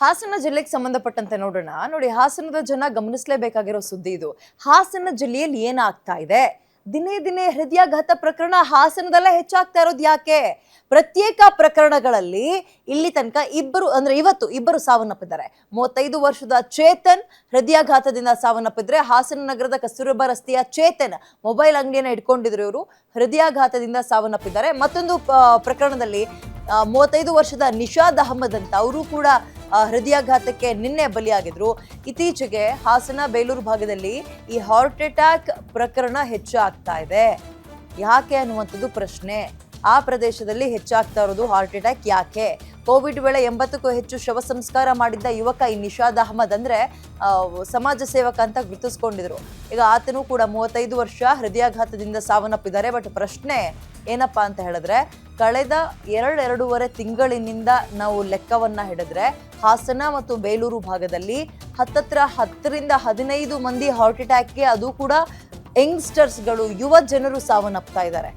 ಹಾಸನ ಜಿಲ್ಲೆಗೆ ಸಂಬಂಧಪಟ್ಟಂತೆ ನೋಡೋಣ. ನೋಡಿ, ಹಾಸನದ ಜನ ಗಮನಿಸಲೇಬೇಕಾಗಿರೋ ಸುದ್ದಿ ಇದು. ಹಾಸನ ಜಿಲ್ಲೆಯಲ್ಲಿ ಏನಾಗ್ತಾ ಇದೆ? ದಿನೇ ದಿನೇ ಹೃದಯಾಘಾತ ಪ್ರಕರಣ ಹಾಸನದಲ್ಲೇ ಹೆಚ್ಚಾಗ್ತಾ ಇರೋದು ಯಾಕೆ? ಪ್ರತ್ಯೇಕ ಪ್ರಕರಣಗಳಲ್ಲಿ ಇಲ್ಲಿ ತನಕ ಇಬ್ಬರು, ಅಂದ್ರೆ ಇವತ್ತು ಇಬ್ಬರು ಸಾವನ್ನಪ್ಪಿದ್ದಾರೆ. ಮೂವತ್ತೈದು ವರ್ಷದ ಚೇತನ್ ಹೃದಯಾಘಾತದಿಂದ ಸಾವನ್ನಪ್ಪಿದ್ರೆ ಹಾಸನ ನಗರದ ಕಸ್ತೂರಬಾ ರಸ್ತೆಯ ಚೇತನ್ ಮೊಬೈಲ್ ಅಂಗಡಿಯನ್ನು ಇಟ್ಕೊಂಡಿದ್ರು ಇವರು. ಹೃದಯಾಘಾತದಿಂದ ಸಾವನ್ನಪ್ಪಿದ್ದಾರೆ. ಮತ್ತೊಂದು ಪ್ರಕರಣದಲ್ಲಿ ಮೂವತ್ತೈದು ವರ್ಷದ ನಿಷಾದ್ ಅಹಮದ್ ಅಂತ ಅವರು ಕೂಡ ಹೃದಯಾಘಾತಕ್ಕೆ ನಿನ್ನೆ ಬಲಿಯಾಗಿದ್ರು. ಇತ್ತೀಚೆಗೆ ಹಾಸನ ಬೇಲೂರು ಭಾಗದಲ್ಲಿ ಈ ಹಾರ್ಟ್ ಅಟ್ಯಾಕ್ ಪ್ರಕರಣ ಹೆಚ್ಚಾಗ್ತಾ ಇದೆ. ಯಾಕೆ ಅನ್ನುವಂಥದ್ದು ಪ್ರಶ್ನೆ. ಆ ಪ್ರದೇಶದಲ್ಲಿ ಹೆಚ್ಚಾಗ್ತಾ ಇರೋದು ಹಾರ್ಟ್ ಅಟ್ಯಾಕ್ ಯಾಕೆ? ಕೋವಿಡ್ ವೇಳೆ ಎಂಬತ್ತಕ್ಕೂ ಹೆಚ್ಚು ಶವ ಸಂಸ್ಕಾರ ಮಾಡಿದ್ದ ಯುವಕ ಈ ನಿಷಾದ್ ಅಹಮದ್ ಅಂದ್ರೆ ಸಮಾಜ ಸೇವಕ ಅಂತ ಗುರುತಿಸ್ಕೊಂಡಿದ್ರು. ಈಗ ಆತನು ಕೂಡ ಮೂವತ್ತೈದು ವರ್ಷ ಹೃದಯಾಘಾತದಿಂದ ಸಾವನ್ನಪ್ಪಿದ್ದಾರೆ. ಬಟ್ ಪ್ರಶ್ನೆ ಏನಪ್ಪಾ ಅಂತ ಹೇಳಿದ್ರೆ, ಕಳೆದ ಎರಡೆರಡೂವರೆ ತಿಂಗಳಿನಿಂದ ನಾವು ಲೆಕ್ಕವನ್ನ ಹಿಡಿದ್ರೆ, ಹಾಸನ ಮತ್ತು ಬೇಲೂರು ಭಾಗದಲ್ಲಿ ಹತ್ತತ್ರ ಹತ್ತರಿಂದ ಹದಿನೈದು ಮಂದಿ ಹಾರ್ಟ್ ಅಟ್ಯಾಕ್ಗೆ, ಅದು ಕೂಡ ಯಂಗ್ಸ್ಟರ್ಸ್ಗಳು, ಯುವ ಜನರು ಸಾವನ್ನಪ್ತಾ ಇದ್ದಾರೆ.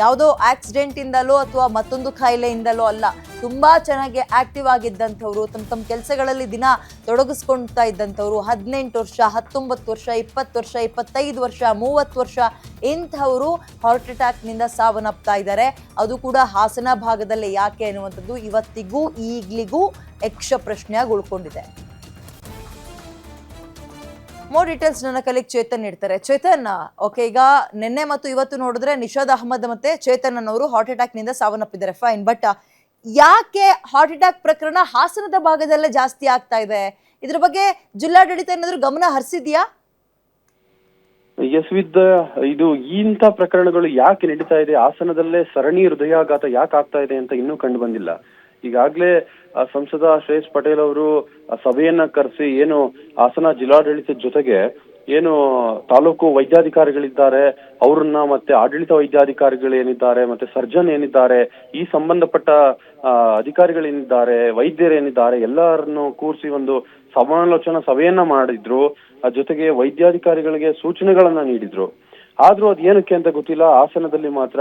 ಯಾವುದೋ ಆಕ್ಸಿಡೆಂಟ್ ಇಂದಲೋ ಅಥವಾ ಮತ್ತೊಂದು ಕಾಯಿಲೆಯಿಂದಲೋ ಅಲ್ಲ, ತುಂಬಾ ಚೆನ್ನಾಗಿ ಆಕ್ಟಿವ್ ಆಗಿದ್ದಂಥವ್ರು, ತಮ್ಮ ತಮ್ಮ ಕೆಲಸಗಳಲ್ಲಿ ದಿನ ತೊಡಗಿಸ್ಕೊಳ್ತಾ ಇದ್ದಂಥವ್ರು, ಹದಿನೆಂಟು ವರ್ಷ, ಹತ್ತೊಂಬತ್ತು ವರ್ಷ, ಇಪ್ಪತ್ತು ವರ್ಷ, ಇಪ್ಪತ್ತೈದು ವರ್ಷ, ಮೂವತ್ತು ವರ್ಷ, ಇಂಥವರು ಹಾರ್ಟ್ ಅಟ್ಯಾಕ್ನಿಂದ ಸಾವನ್ನಪ್ತಾ ಇದ್ದಾರೆ. ಅದು ಕೂಡ ಹಾಸನ ಭಾಗದಲ್ಲಿ ಯಾಕೆ ಅನ್ನುವಂಥದ್ದು ಇವತ್ತಿಗೂ ಈಗ್ಲಿಗೂ ಯಕ್ಷ ಪ್ರಶ್ನೆಯಾಗಿ ಉಳ್ಕೊಂಡಿದೆ. ಮೋರ್ ಡೀಟೇಲ್ಸ್ ನನ್ನ ಕಲಿಗ್ ಚೇತನ್ ಇಡ್ತಾರೆ ಚೇತನ್ ಓಕೆ ಈಗ ನಿನ್ನೆ ಮತ್ತು ಇವತ್ತು ನೋಡಿದ್ರೆ ನಿಷಾದ್ ಅಹಮದ್ ಮತ್ತೆ ಚೇತನ್ ಅನ್ನೋರು ಹಾರ್ಟ್ ಅಟ್ಯಾಕ್ನಿಂದ ಸಾವನ್ನಪ್ಪಿದ್ದಾರೆ. ಫೈನ್ ಬಟ್ ಯಾಕೆ ಹಾರ್ಟ್ ಅಟ್ಯಾಕ್ ಪ್ರಕರಣ ಹಾಸನದ ಭಾಗದಲ್ಲೇ ಜಾಸ್ತಿ ಆಗ್ತಾ ಇದೆ? ಇದ್ರ ಬಗ್ಗೆ ಜಿಲ್ಲಾಡಳಿತ ಏನಾದ್ರು ಗಮನ ಹರಿಸಿದ್ಯಾ? ಎಸ್ ವಿದ್ ಇದು ಇಂಥ ಪ್ರಕರಣಗಳು ಯಾಕೆ ನಡೀತಾ ಇದೆ? ಹಾಸನದಲ್ಲೇ ಸರಣಿ ಹೃದಯಾಘಾತ ಯಾಕೆ ಆಗ್ತಾ ಇದೆ ಅಂತ ಇನ್ನೂ ಕಂಡು ಬಂದಿಲ್ಲ. ಈಗಾಗಲೇ ಸಂಸದ ಶ್ರೇಯಸ್ ಪಟೇಲ್ ಅವರು ಸಭೆಯನ್ನ ಕರೆಸಿ ಏನು ಹಾಸನ ಜಿಲ್ಲಾಡಳಿತದ ಜೊತೆಗೆ ಏನು ತಾಲೂಕು ವೈದ್ಯಾಧಿಕಾರಿಗಳಿದ್ದಾರೆ, ಅವ್ರನ್ನ ಮತ್ತೆ ಆಡಳಿತ ವೈದ್ಯಾಧಿಕಾರಿಗಳು ಏನಿದ್ದಾರೆ, ಮತ್ತೆ ಸರ್ಜನ್ ಏನಿದ್ದಾರೆ, ಈ ಸಂಬಂಧಪಟ್ಟ ಅಧಿಕಾರಿಗಳೇನಿದ್ದಾರೆ ವೈದ್ಯರೇನಿದ್ದಾರೆ ಎಲ್ಲರನ್ನು ಕೂರಿಸಿ ಒಂದು ಸಮಾಲೋಚನಾ ಸಭೆಯನ್ನ ಮಾಡಿದ್ರು. ಜೊತೆಗೆ ವೈದ್ಯಾಧಿಕಾರಿಗಳಿಗೆ ಸೂಚನೆಗಳನ್ನ ನೀಡಿದ್ರು. ಆದ್ರೂ ಅದ್ ಏನಕ್ಕೆ ಅಂತ ಗೊತ್ತಿಲ್ಲ. ಹಾಸನದಲ್ಲಿ ಮಾತ್ರ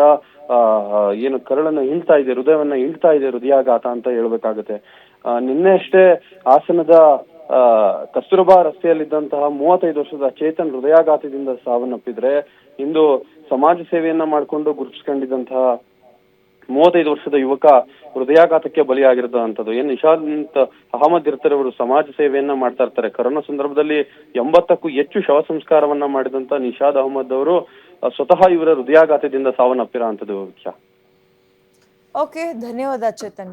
ಏನು ಕರಳನ್ನ ಹಿಂಡ್ತಾ ಇದೆ ಹೃದಯವನ್ನ ಹಿಂಡ್ತಾ ಇದೆ ಹೃದಯಾಘಾತ ಅಂತ ಹೇಳ್ಬೇಕಾಗತ್ತೆ. ಆ, ನಿನ್ನೆ ಅಷ್ಟೇ ಹಾಸನದ ಆ, ಕಸ್ತೂರಬಾ ರಸ್ತೆಯಲ್ಲಿದ್ದಂತಹ ಮೂವತ್ತೈದು ವರ್ಷದ ಚೇತನ್ ಹೃದಯಾಘಾತದಿಂದ ಸಾವನ್ನಪ್ಪಿದ್ರೆ ಇಂದು ಸಮಾಜ ಸೇವೆಯನ್ನ ಮಾಡ್ಕೊಂಡು ಗುರುತಿಸ್ಕೊಂಡಿದ್ದಂತಹ ಮೂವತ್ತೈದು ವರ್ಷದ ಯುವಕ ಹೃದಯಾಘಾತಕ್ಕೆ ಬಲಿಯಾಗಿರೋದಂಥದ್ದು. ಏನ್ ನಿಶಾಂತ್ ಅಹಮದ್ ಇರ್ತಾರೆ ಅವರು ಸಮಾಜ ಸೇವೆಯನ್ನ ಮಾಡ್ತಾ ಇರ್ತಾರೆ. ಕರೋನಾ ಸಂದರ್ಭದಲ್ಲಿ ಎಂಬತ್ತಕ್ಕೂ ಹೆಚ್ಚು ಶವ ಸಂಸ್ಕಾರವನ್ನ ಮಾಡಿದಂತ ನಿಷಾದ್ ಅಹಮದ್ ಅವರು ಸ್ವತಃ ಇವರ ಹೃದಯಾಘಾತದಿಂದ ಸಾವನ್ನಪ್ಪಿರೋ ಅಂತದ್ದು ಓಕೆ ಧನ್ಯವಾದ ಚೇತನ್.